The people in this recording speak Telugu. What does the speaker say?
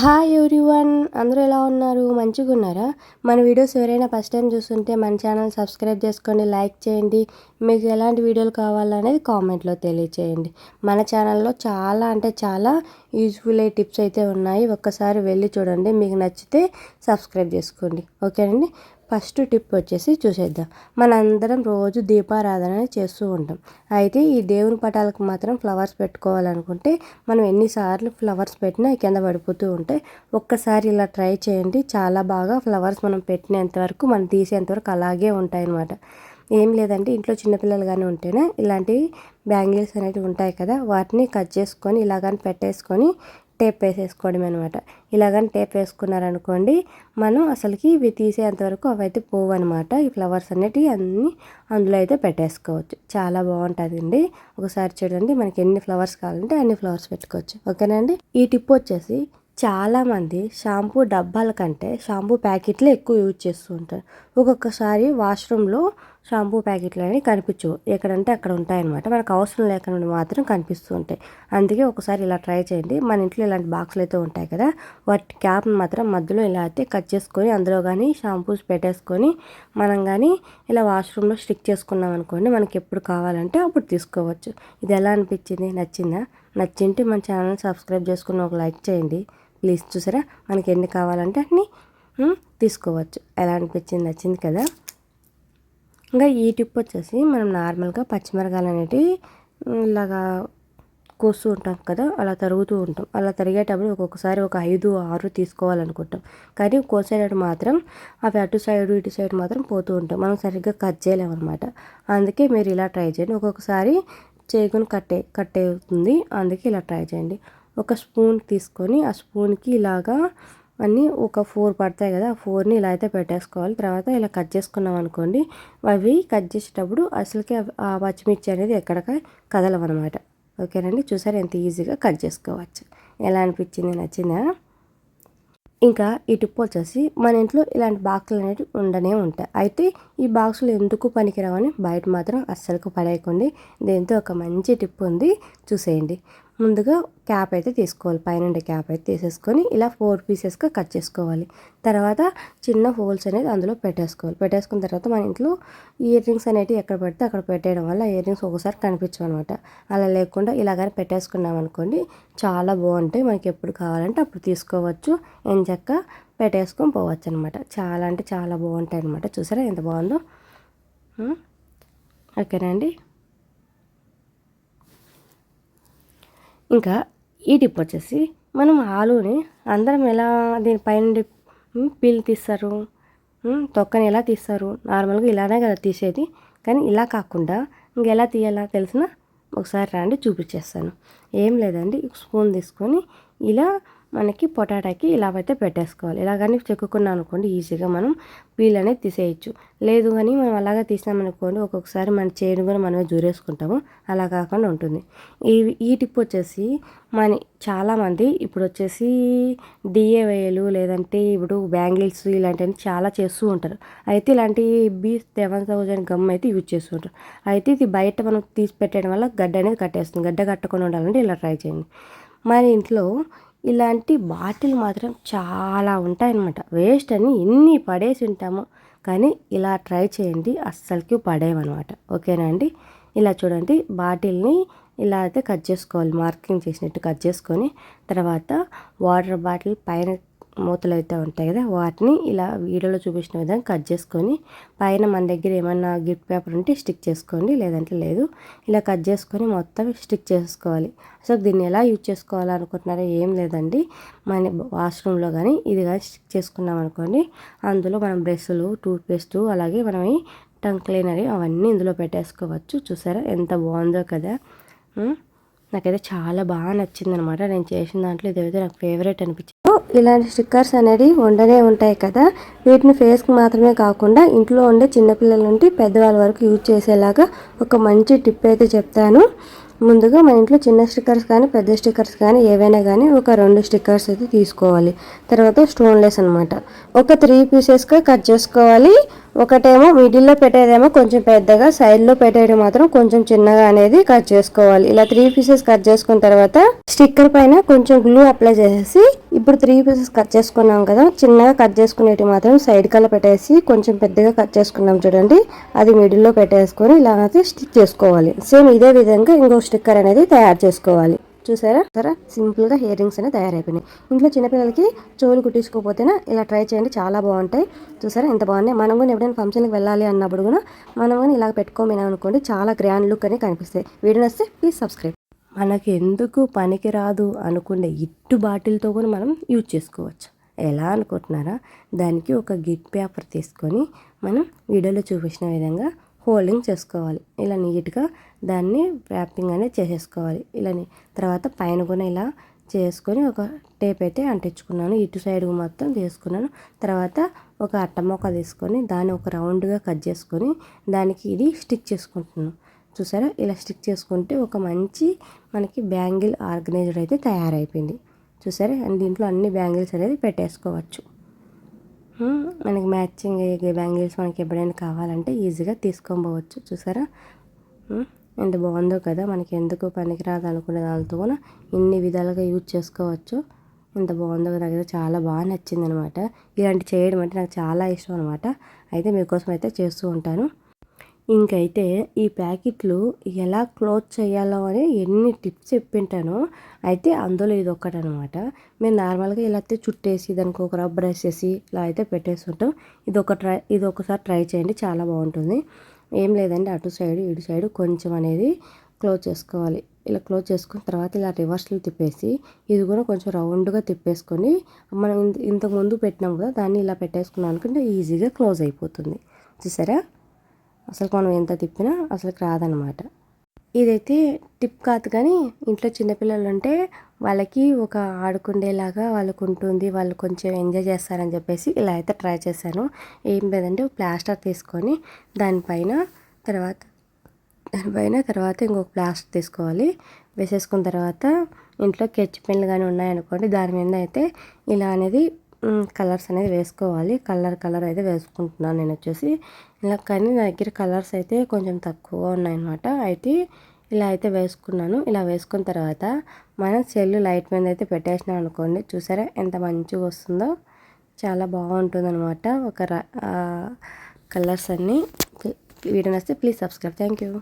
హాయ్ ఎవ్రీవన్ అందరూ ఎలా ఉన్నారు? మంచిగా ఉన్నారా మన వీడియోస్ ఎవరైనా ఫస్ట్ టైం చూస్తుంటే మన ఛానల్ సబ్స్క్రైబ్ చేసుకోండి లైక్ చేయండి. మీకు ఎలాంటి వీడియోలు కావాలనేది కామెంట్లో తెలియచేయండి. మన ఛానల్లో చాలా అంటే చాలా యూజ్ఫుల్ అయ్యే టిప్స్ అయితే ఉన్నాయి. ఒక్కసారి వెళ్ళి చూడండి. మీకు నచ్చితే సబ్స్క్రైబ్ చేసుకోండి. ఓకేనండి? ఫస్ట్ టిప్ వచ్చేసి చూసేద్దాం. మనందరం రోజు దీపారాధన చేస్తూ ఉంటాం. అయితే ఈ దేవుని పటాలకు మాత్రం ఫ్లవర్స్ పెట్టుకోవాలనుకుంటే మనం ఎన్నిసార్లు ఫ్లవర్స్ పెట్టినా కింద పడిపోతూ ఉంటాయి ఒక్కసారి ఇలా ట్రై చేయండి. చాలా బాగా ఫ్లవర్స్ మనం పెట్టినంతవరకు మనం తీసేంతవరకు అలాగే ఉంటాయి అన్నమాట ఏం లేదంటే ఇంట్లో చిన్నపిల్లలు కానీ ఉంటేనే ఇలాంటివి బ్యాంగిల్స్ అనేవి ఉంటాయి కదా వాటిని కట్ చేసుకొని ఇలాగని పెట్టేసుకొని టేప్ వేసేసుకోవడం అనమాట ఇలాగని టేప్ వేసుకున్నారనుకోండి మనం అసలుకి ఇవి తీసేంతవరకు అవి అయితే పోవు అనమాట ఈ ఫ్లవర్స్ అనేటివి అన్నీ అందులో అయితే పెట్టేసుకోవచ్చు. చాలా బాగుంటుందండి. ఒకసారి చూడండి మనకి ఎన్ని ఫ్లవర్స్ కావాలంటే అన్ని ఫ్లవర్స్ పెట్టుకోవచ్చు. ఓకేనండి ఈ టిప్ వచ్చేసి చాలామంది షాంపూ డబ్బాల కంటే షాంపూ ప్యాకెట్లే ఎక్కువ యూజ్ చేస్తూ ఉంటారు. ఒక్కొక్కసారి వాష్రూమ్లో షాంపూ ప్యాకెట్లు అనేవి కనిపించవు. ఎక్కడంటే అక్కడ ఉంటాయన్నమాట. మనకు అవసరం లేకుండా మాత్రం కనిపిస్తూ ఉంటాయి. అందుకే ఒకసారి ఇలా ట్రై చేయండి. మన ఇంట్లో ఇలాంటి బాక్సులు అయితే ఉంటాయి కదా వాటి క్యాప్ని మాత్రం మధ్యలో ఇలా అయితే కట్ చేసుకొని అందులో కానీ షాంపూస్ పెట్టేసుకొని మనం కానీ ఇలా వాష్రూమ్లో స్టిక్ చేసుకున్నాం అనుకోండి మనకి ఎప్పుడు కావాలంటే అప్పుడు తీసుకోవచ్చు. ఇది ఎలా అనిపించింది? నచ్చిందా? నచ్చింటే మన ఛానల్ సబ్స్క్రైబ్ చేసుకుని ఒక లైక్ చేయండి. ప్లీజ్ చూసారా? మనకి ఎన్ని కావాలంటే అన్ని తీసుకోవచ్చు. ఎలా అనిపించింది? నచ్చింది కదా? ఇంకా ఈ టిప్ వచ్చేసి మనం నార్మల్గా పచ్చిమిరకాయలు అనేటివి ఇలాగా కోస్తూ ఉంటాం కదా అలా తరుగుతూ ఉంటాం. అలా తరిగేటప్పుడు ఒక్కొక్కసారి ఒక ఐదు ఆరు తీసుకోవాలనుకుంటాం. కానీ కోసేటప్పుడు మాత్రం అవి అటు సైడ్ ఇటు సైడ్ మాత్రం పోతూ ఉంటాం. మనం సరిగ్గా కట్ చేయలేము అనమాట అందుకే మీరు ఇలా ట్రై చేయండి. ఒక్కొక్కసారి చేయకుని కట్టే కట్ అవుతుంది అందుకే ఇలా ట్రై చేయండి. ఒక స్పూన్ తీసుకొని ఆ స్పూన్కి ఇలాగా అన్నీ ఒక ఫోర్ పడతాయి కదా ఆ ఫోర్ని ఇలా అయితే పెట్టేసుకోవాలి. తర్వాత ఇలా కట్ చేసుకున్నాం అనుకోండి అవి కట్ చేసేటప్పుడు అసలుకి ఆ పచ్చిమిర్చి అనేది ఎక్కడికి కదలవన్నమాట. ఓకేనండి? చూసారు ఎంత ఈజీగా కట్ చేసుకోవచ్చు. ఎలా అనిపించింది? నచ్చిందా? ఇంకా ఈ టిప్ వచ్చేసి మన ఇంట్లో ఇలాంటి బాక్సులు అనేవి ఉండనే ఉంటాయి. అయితే ఈ బాక్సులు ఎందుకు పనికిరావని బయట మాత్రం అస్సలకు పడేయకండి. దీంతో ఒక మంచి టిప్ ఉంది. చూసేయండి. ముందుగా క్యాప్ అయితే తీసుకోవాలి. పైన క్యాప్ అయితే తీసేసుకొని ఇలా ఫోర్ పీసెస్గా కట్ చేసుకోవాలి. తర్వాత చిన్న హోల్స్ అనేది అందులో పెట్టేసుకోవాలి. పెట్టేసుకున్న తర్వాత మన ఇంట్లో ఇయర్ రింగ్స్ అనేవి ఎక్కడ పెడితే అక్కడ పెట్టేయడం వల్ల ఇయర్ రింగ్స్ ఒకసారి కనిపించవు అనమాట అలా లేకుండా ఇలాగని పెట్టేసుకున్నాం అనుకోండి చాలా బాగుంటాయి. మనకి ఎప్పుడు కావాలంటే అప్పుడు తీసుకోవచ్చు. ఎంచక్క పెట్టేసుకొని పోవచ్చు అనమాట చాలా అంటే చాలా బాగుంటాయి అనమాట చూసారా ఎంత బాగుందో? ఓకేనండి ఇంకా ఈ టిప్ వచ్చేసి మనం ఆలుని అందరం ఎలా దీనిపైన పీలు తీస్తారు తొక్కని ఎలా తీస్తారు నార్మల్గా ఇలానే కదా తీసేది. కానీ ఇలా కాకుండా ఇంకెలా తీయాలా తెలిసిన ఒకసారి రండి చూపించేస్తాను. ఏం లేదండి స్పూన్ తీసుకొని ఇలా మనకి పొటాటాకి ఇలా అయితే పెట్టేసుకోవాలి. ఇలా కానీ చెక్కుకున్నాం అనుకోండి ఈజీగా మనం పీల్ అనేది తీసేయచ్చు. లేదు కానీ మనం అలాగే తీసినామనుకోండి ఒక్కొక్కసారి మన చేను కూడా మనమే జూరేసుకుంటాము. అలా కాకుండా ఉంటుంది. ఈ ఈ టిప్ వచ్చేసి మన చాలామంది ఇప్పుడు వచ్చేసి డిఏవైలు లేదంటే ఇప్పుడు బ్యాంగిల్స్ ఇలాంటివన్నీ చాలా చేస్తూ ఉంటారు. అయితే ఇలాంటి బీ సెవెన్ థౌజండ్ గమ్ అయితే యూజ్ చేస్తూ ఉంటారు. అయితే ఇది బయట మనం తీసి పెట్టడం వల్ల గడ్డ అనేది కట్టేస్తుంది. గడ్డ కట్టకుండా ఉండాలంటే ఇలా ట్రై చేయండి. మన ఇంట్లో ఇలాంటి బాటిల్ మాత్రం చాలా ఉంటాయన్నమాట. వేస్ట్ అని ఎన్ని పడేసి ఉంటామో కానీ ఇలా ట్రై చేయండి. అస్సలకి పడేయమన్నమాట. ఓకేనా అండి? ఇలా చూడండి. బాటిల్ని ఇలా అయితే కట్ చేసుకోవాలి. మార్కింగ్ చేసినట్టు కట్ చేసుకొని తర్వాత వాటర్ బాటిల్ పైన మూతలు అయితే ఉంటాయి కదా వాటిని ఇలా వీడియోలో చూపించిన విధంగా కట్ చేసుకొని పైన మన దగ్గర ఏమన్నా గిఫ్ట్ పేపర్ ఉంటే స్టిక్ చేసుకోండి లేదంటే లేదు. ఇలా కట్ చేసుకొని మొత్తం స్టిక్ చేసుకోవాలి. సో దీన్ని ఎలా యూజ్ చేసుకోవాలనుకుంటున్నారో ఏం లేదండి. మన వాష్రూమ్లో కానీ ఇది కానీ స్టిక్ చేసుకున్నాం అనుకోండి అందులో మనం బ్రష్లు టూత్పేస్ట్ అలాగే మనం టంగ్ క్లీనర్ అవన్నీ ఇందులో పెట్టేసుకోవచ్చు. చూసారా ఎంత బాగుందో కదా. నాకైతే చాలా బాగా నచ్చింది అనమాట నేను చేసిన దాంట్లో ఇదైతే నాకు ఫేవరెట్ అనిపించింది. ఇలాంటి స్టిక్కర్స్ అనేది ఉండనే ఉంటాయి కదా. వీటిని ఫేస్కి మాత్రమే కాకుండా ఇంట్లో ఉండే చిన్నపిల్లల నుండి పెద్దవాళ్ళ వరకు యూజ్ చేసేలాగా ఒక మంచి టిప్ అయితే చెప్తాను. ముందుగా మన ఇంట్లో చిన్న స్టిక్కర్స్ కానీ పెద్ద స్టిక్కర్స్ కానీ ఏవైనా కానీ ఒక రెండు స్టిక్కర్స్ అయితే తీసుకోవాలి. తర్వాత స్టోన్లెస్ అనమాట ఒక త్రీ పీసెస్గా కట్ చేసుకోవాలి. ఒకటేమో మిడిల్లో పెట్టేదేమో కొంచెం పెద్దగా సైడ్లో పెట్టేది మాత్రం కొంచెం చిన్నగా అనేది కట్ చేసుకోవాలి. ఇలా త్రీ పీసెస్ కట్ చేసుకున్న తర్వాత స్టిక్కర్ పైన కొంచెం గ్లూ అప్లై చేసేసి ఇప్పుడు త్రీ పీసెస్ కట్ చేసుకున్నాం కదా చిన్నగా కట్ చేసుకునేటి మాత్రం సైడ్ కల్లా పెట్టేసి కొంచెం పెద్దగా కట్ చేసుకున్నాం చూడండి. అది మిడిల్లో పెట్టేసుకొని ఇలా అయితే స్టిక్ చేసుకోవాలి. సేమ్ ఇదే విధంగా ఇంకో స్టిక్కర్ అనేది తయారు చేసుకోవాలి. చూసారా? సరే సింపుల్గా ఇయర్ రింగ్స్ అనేవి తయారైపోయినాయి. ఇంట్లో చిన్నపిల్లలకి చెవులు కుట్టించుకోకపోతేనే ఇలా ట్రై చేయండి చాలా బాగుంటాయి. చూసారా ఎంత బాగున్నాయి. మనం కూడా ఎప్పుడైనా ఫంక్షన్కి వెళ్ళాలి అన్నప్పుడు కూడా మనం కానీ ఇలా పెట్టుకోమని అనుకోండి చాలా గ్రాండ్ లుక్ అని కనిపిస్తాయి. వీడియో వస్తే ప్లీజ్ సబ్స్క్రైబ్. మనకి ఎందుకు పనికి రాదు అనుకునే ఇట్టు బాటిల్తో కూడా మనం యూజ్ చేసుకోవచ్చు. ఎలా అనుకుంటున్నారా? దానికి ఒక గిట్ పేపర్ తీసుకొని మనం వీడియోలో చూపించిన విధంగా హోల్డింగ్ చేసుకోవాలి. ఇలా నీట్గా దాన్ని ర్యాపింగ్ అనేది చేసేసుకోవాలి. ఇలా తర్వాత పైన కూడా ఇలా చేసుకొని ఒక టేప్ అయితే అంటించుకున్నాను. ఇటు సైడ్ మొత్తం తీసుకున్నాను. తర్వాత ఒక అట్ట మొక్క తీసుకొని దాన్ని ఒక రౌండ్గా కట్ చేసుకొని దానికి ఇది స్టిక్ చేసుకుంటున్నాను. చూసారా? ఇలా స్టిక్ చేసుకుంటే ఒక మంచి మనకి బ్యాంగిల్ ఆర్గనైజర్ అయితే తయారైపోయింది. చూసారా? దీంట్లో అన్ని బ్యాంగిల్స్ అనేది పెట్టేసుకోవచ్చు. మనకి మ్యాచింగ్ అయ్యే బ్యాంగిల్స్ మనకి ఎప్పుడైనా కావాలంటే ఈజీగా తీసుకొని పోవచ్చు. చూసారా? ఎంత బాగుందో కదా. మనకి ఎందుకు పనికిరాదు అనుకునే దానితో కూడా ఇన్ని విధాలుగా యూజ్ చేసుకోవచ్చు. ఎంత బాగుందో నాకైతే చాలా బాగా నచ్చింది అనమాట ఇలాంటి చేయడం అంటే నాకు చాలా ఇష్టం అనమాట. అయితే మీకోసం అయితే చేస్తూ ఉంటాను. ఇంకైతే ఈ ప్యాకెట్లు ఎలా క్లోజ్ చేయాలో అని ఎన్ని టిప్స్ చెప్పింటానో అయితే అందులో ఇది ఒక్కటనమాట మేము నార్మల్గా ఇలా అయితే చుట్టేసి దానికి ఒక రబ్బర్ వేసేసి ఇలా అయితే పెట్టేస్తుంటాం. ఇది ఒక ట్రై ఇది ఒకసారి ట్రై చేయండి చాలా బాగుంటుంది. ఏం లేదండి అటు సైడ్ ఇటు సైడ్ కొంచెం అనేది క్లోజ్ చేసుకోవాలి. ఇలా క్లోజ్ చేసుకున్న తర్వాత ఇలా రివర్స్లో తిప్పేసి ఇది కూడా కొంచెం రౌండ్గా తిప్పేసుకొని మనం ఇంతకు ముందు పెట్టినాం కదా దాన్ని ఇలా పెట్టేసుకున్నాం అనుకుంటే ఈజీగా క్లోజ్ అయిపోతుంది. చూసారా? అసలు మనం ఎంత తిప్పినా అసలు రాదనమాట. ఇదైతే టిప్ కాదు కానీ ఇంట్లో చిన్నపిల్లలు ఉంటే వాళ్ళకి ఒక ఆడుకుండేలాగా వాళ్ళకు ఉంటుంది వాళ్ళు కొంచెం ఎంజాయ్ చేస్తారని చెప్పేసి ఇలా అయితే ట్రై చేశాను. ఏం లేదంటే ప్లాస్టర్ తీసుకొని దానిపైన తర్వాత దానిపైన తర్వాత ఇంకొక ప్లాస్టర్ తీసుకోవాలి. వేసేసుకున్న తర్వాత ఇంట్లో కెచ్ పెన్లు కానీ ఉన్నాయనుకోండి దాని మీద అయితే ఇలా అనేది కలర్స్ అనేది వేసుకోవాలి. కలర్ కలర్ అయితే వేసుకుంటున్నాను నేను వచ్చేసి. ఇలా కానీ నా దగ్గర కలర్స్ అయితే కొంచెం తక్కువగా ఉన్నాయన్నమాట. అయితే ఇలా అయితే వేసుకున్నాను. ఇలా వేసుకున్న తర్వాత మనం సెల్ లైట్ మీద అయితే పెట్టేసినాం అనుకోండి. చూసారా ఎంత మంచిగా వస్తుందో? చాలా బాగుంటుంది అనమాట ఒక కలర్స్ అన్నీ. వీడియో నచ్చితే ప్లీజ్ సబ్స్క్రైబ్. Thank you.